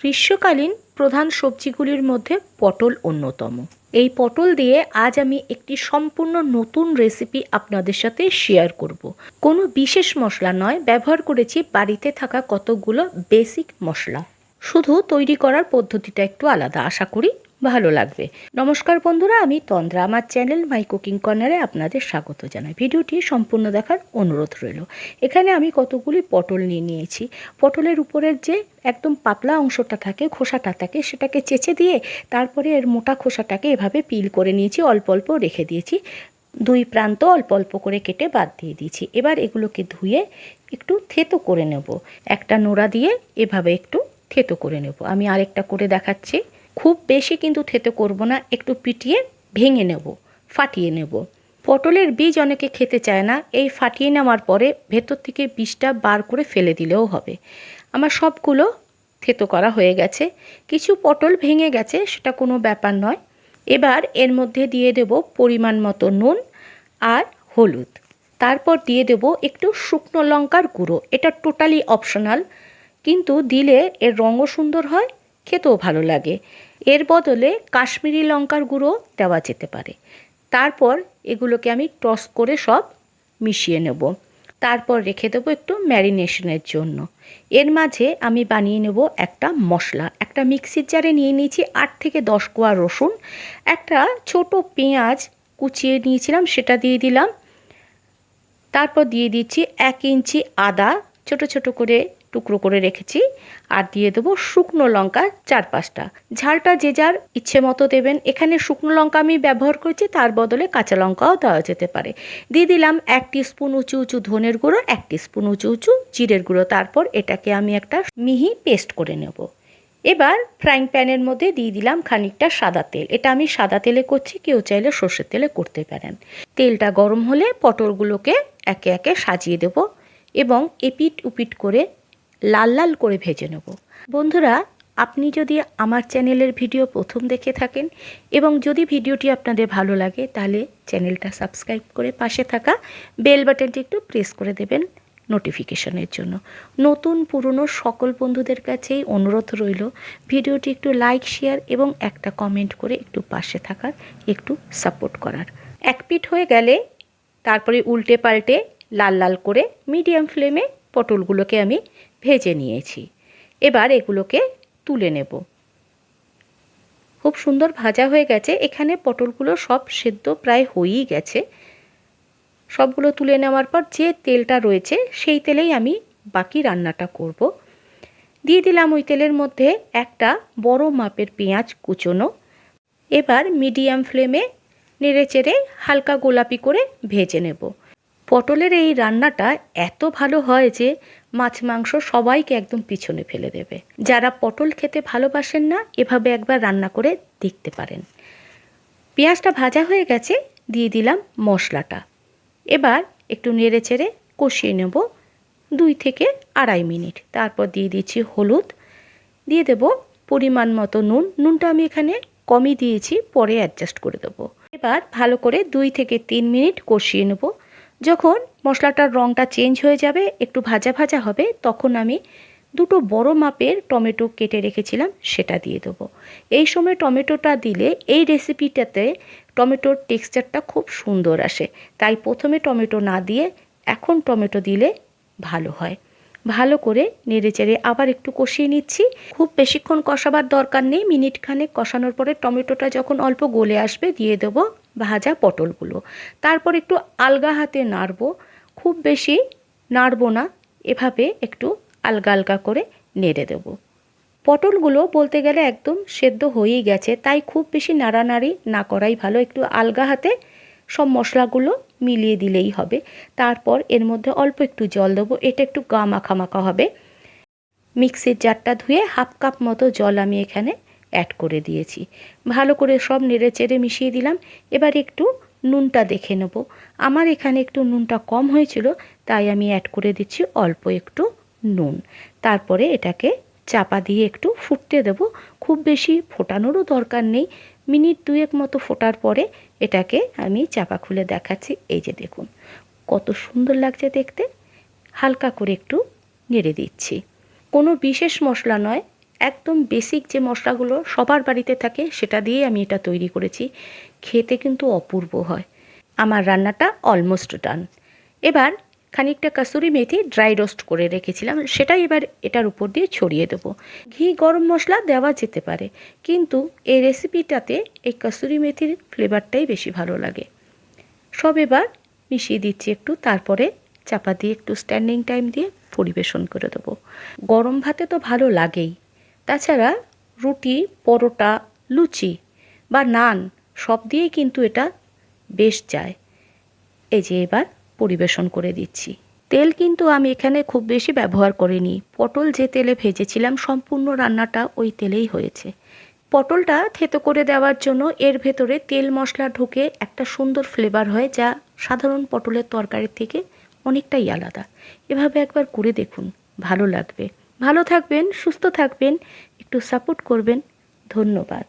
গ্রীষ্মকালীন প্রধান সবজিগুলির মধ্যে পটল অন্যতম। এই পটল দিয়ে আজ আমি একটি সম্পূর্ণ নতুন রেসিপি আপনাদের সাথে শেয়ার করব। কোনো বিশেষ মশলা নয়, ব্যবহার করেছি বাড়িতে থাকা কতগুলো বেসিক মশলা। শুধু তৈরি করার পদ্ধতিটা একটু আলাদা, আশা করি ভালো লাগবে। নমস্কার বন্ধুরা, আমি তন্দ্রা। আমার চ্যানেল মাই কুকিং কর্নারে আপনাদের স্বাগত জানাই। ভিডিওটি সম্পূর্ণ দেখার অনুরোধ রইল। এখানে আমি কতগুলি পটল নিয়ে নিয়েছি। পটলের উপরের যে একদম পাতলা অংশটা থাকে, খোসাটা থাকে, সেটাকে চেঁচে দিয়ে তারপরে এর মোটা খোসাটাকে এভাবে পিল করে নিয়েছি, অল্প অল্প রেখে দিয়েছি। দুই প্রান্ত অল্প অল্প করে কেটে বাদ দিয়ে দিয়েছি। এবার এগুলোকে ধুয়ে একটু থেতো করে নেব। একটা নোড়া দিয়ে এভাবে একটু থেতো করে নেব। আমি আরেকটা করে দেখাচ্ছি। খুব বেশি কিন্তু থেতো করব না, একটু পিটিয়ে ভেঙে নেব, ফাটিয়ে নেব। পটলের বীজ অনেকে খেতে চায় না, এই ফাটিয়ে নেওয়ার পরে ভেতর থেকে বীজটা বার করে ফেলে দিলেও হবে। আমার সবগুলো থেতো করা হয়ে গেছে। কিছু পটল ভেঙে গেছে, সেটা কোনো ব্যাপার নয়। এবার এর মধ্যে দিয়ে দেব পরিমাণ মতো নুন আর হলুদ। তারপর দিয়ে দেব একটু শুকনো লঙ্কার গুঁড়ো, এটা টোটালি অপশনাল। কিন্তু দিলে এর রঙও সুন্দর হয় খেতেও ভালো লাগে। এর বদলে কাশ্মীরি লঙ্কার গুঁড়ো দেওয়া যেতে পারে। তারপর এগুলোকে আমি টস করে সব মিশিয়ে নেব। তারপর রেখে দেবো একটু ম্যারিনেশনের জন্য। এর মাঝে আমি বানিয়ে নেব একটা মশলা। একটা মিক্সির জারে নিয়ে নিয়েছি আট থেকে দশ কোয়া রসুন। একটা ছোট পেঁয়াজ কুচিয়ে নিয়েছিলাম, সেটা দিয়ে দিলাম। তারপর দিয়ে দিচ্ছি এক ইঞ্চি আদা ছোট ছোট করে টুকরো করে রেখেছি আর দিয়ে দেবো শুকনো লঙ্কা চার পাঁচটা। ঝালটা যে যার ইচ্ছে মতো দেবেন। এখানে শুকনো লঙ্কা আমি ব্যবহার করেছি, তার বদলে কাঁচা লঙ্কাও দেওয়া যেতে পারে। দিয়ে দিলাম এক স্পুন উঁচু উঁচু ধনের গুঁড়ো, এক স্পুন উঁচু উঁচু জিরের গুঁড়ো। তারপর এটাকে আমি একটা মিহি পেস্ট করে নেব। এবার ফ্রাইং প্যানের মধ্যে দিয়ে দিলাম খানিকটা সাদা তেল। এটা আমি সাদা তেলে করছি, কেউ চাইলে সর্ষের তেলে করতে পারেন। তেলটা গরম হলে পটলগুলোকে একে একে সাজিয়ে দেব। এবং এপিট উপিট করে লাল লাল করে ভেজে নেব। বন্ধুরা, আপনি যদি আমার চ্যানেলের ভিডিও প্রথম দেখে থাকেন এবং যদি ভিডিওটি আপনাদের ভালো লাগে, তাহলে চ্যানেলটা সাবস্ক্রাইব করে পাশে থাকা বেল বাটনটি একটু প্রেস করে দেবেন নোটিফিকেশনের জন্য। নতুন, পুরনো সকল বন্ধুদের কাছেই অনুরোধ রইল, ভিডিওটি একটু লাইক, শেয়ার এবং একটা কমেন্ট করে একটু পাশে থাকার, একটু সাপোর্ট করার। এক পিঠ হয়ে গেলে তারপরে উল্টে পাল্টে লাল লাল করে মিডিয়াম ফ্লেমে পটলগুলোকে আমি ভেজে নিয়েছি। এবার এগুলোকে তুলে নেব। খুব সুন্দর ভাজা হয়ে গেছে। এখানে পটলগুলো সব সেদ্ধ প্রায় হয়েই গেছে। সবগুলো তুলে নেওয়ার পর যে তেলটা রয়েছে, সেই তেলেই আমি বাকি রান্নাটা করব। দিয়ে দিলাম ওই তেলের মধ্যে একটা বড় মাপের পেঁয়াজ কুচোনো। এবার মিডিয়াম ফ্লেমে নেড়ে চেড়ে হালকা গোলাপি করে ভেজে নেব। পটলের এই রান্নাটা এত ভালো হয় যে মাছ, মাংস সবাইকে একদম পিছনে ফেলে দেবে। যারা পটল খেতে ভালোবাসেন না, এভাবে একবার রান্না করে দেখতে পারেন। পেঁয়াজটা ভাজা হয়ে গেছে, দিয়ে দিলাম মশলাটা। এবার একটু নেড়ে চেড়ে কষিয়ে নেব দুই থেকে আড়াই মিনিট। তারপর দিয়ে দিচ্ছি হলুদ। দিয়ে দেব পরিমাণ মতো নুন। নুনটা আমি এখানে কমই দিয়েছি, পরে অ্যাডজাস্ট করে দেবো। এবার ভালো করে দুই থেকে তিন মিনিট কষিয়ে নেব। যখন মশলাটার রঙটা চেঞ্জ হয়ে যাবে, একটু ভাজা ভাজা হবে, তখন আমি দুটো বড় মাপের টমেটো কেটে রেখেছিলাম, সেটা দিয়ে দেবো। এই সময় টমেটোটা দিলে এই রেসিপিটাতে টমেটোর টেক্সচারটা খুব সুন্দর আসে। তাই প্রথমে টমেটো না দিয়ে এখন টমেটো দিলে ভালো হয়। ভালো করে নেড়ে চেড়ে আবার একটু কষিয়ে নিচ্ছি। খুব বেশিক্ষণ কষাবার দরকার নেই মিনিট খানেক কষানোর পরে টমেটোটা যখন অল্প গলে আসবে, দিয়ে দেবো ভাজা পটলগুলো। তারপর একটু আলগা হাতে নাড়বো। খুব বেশি নাড়বো না, এভাবে একটু আলগা আলগা করে নেড়ে দেব। পটলগুলো বলতে গেলে একদম সেদ্ধ হয়েই গেছে, তাই খুব বেশি নাড়ানাড়ি না করাই ভালো। একটু আলগা হাতে সব মশলাগুলো মিলিয়ে দিলেই হবে। তারপর এর মধ্যে অল্প একটু জল দেবো, এটা একটু গা মাখা মাখা হবে। মিক্সির জারটা ধুয়ে হাফ কাপ মতো জল আমি এখানে অ্যাড করে দিয়েছি। ভালো করে সব নেড়ে চেড়ে মিশিয়ে দিলাম। এবার একটু নুনটা দেখে নেব। আমার এখানে একটু নুনটা কম হয়েছিল, তাই আমি অ্যাড করে দিচ্ছি অল্প একটু নুন। তারপরে এটাকে চাপা দিয়ে একটু ফুটতে দেব। খুব বেশি ফোটানোরও দরকার নেই। মিনিট দুয়েক মতো ফোটার পরে এটাকে আমি চাপা খুলে দেখাচ্ছি। এই যে দেখুন, কত সুন্দর লাগছে দেখতে। হালকা করে একটু নেড়ে দিচ্ছি। কোনো বিশেষ মশলা নয়। একদম বেসিক যে মশলাগুলো সবার বাড়িতে থাকে, সেটা দিয়ে আমি এটা তৈরি করেছি। খেতে কিন্তু অপূর্ব হয়। আমার রান্নাটা অলমোস্ট ডান এবার খানিকটা কাসুরি মেথি ড্রাই রোস্ট করে রেখেছিলাম। সেটাই এবার এটার উপর দিয়ে ছড়িয়ে দেবো। ঘি গরম মশলা দেওয়া যেতে পারে, কিন্তু এই রেসিপিটাতে এই কাসুরি মেথির ফ্লেভারটাই বেশি ভালো লাগে। সব এবার মিশিয়ে দিচ্ছি একটু, তারপরে চাপা দিয়ে একটু স্ট্যান্ডিং টাইম দিয়ে পরিবেশন করে দেবো। গরম ভাতে তো ভালো লাগেই। তাছাড়া রুটি, পরোটা, লুচি বা নান সব দিয়েই কিন্তু এটা বেশ যায়। এই যে এবার পরিবেশন করে দিচ্ছি। তেল কিন্তু আমি এখানে খুব বেশি ব্যবহার করিনি। পটল যে তেলে ভেজেছিলাম সম্পূর্ণ রান্নাটা ওই তেলেই হয়েছে। পটলটা থেতো করে দেওয়ার জন্য এর ভেতরে তেল মশলা ঢুকে একটা সুন্দর ফ্লেভার হয় যা সাধারণ পটলের তরকারির থেকে অনেকটাই আলাদা। এভাবে একবার করে দেখুন, ভালো লাগবে। ভালো থাকবেন সুস্থ থাকবেন একটু সাপোর্ট করবেন। ধন্যবাদ।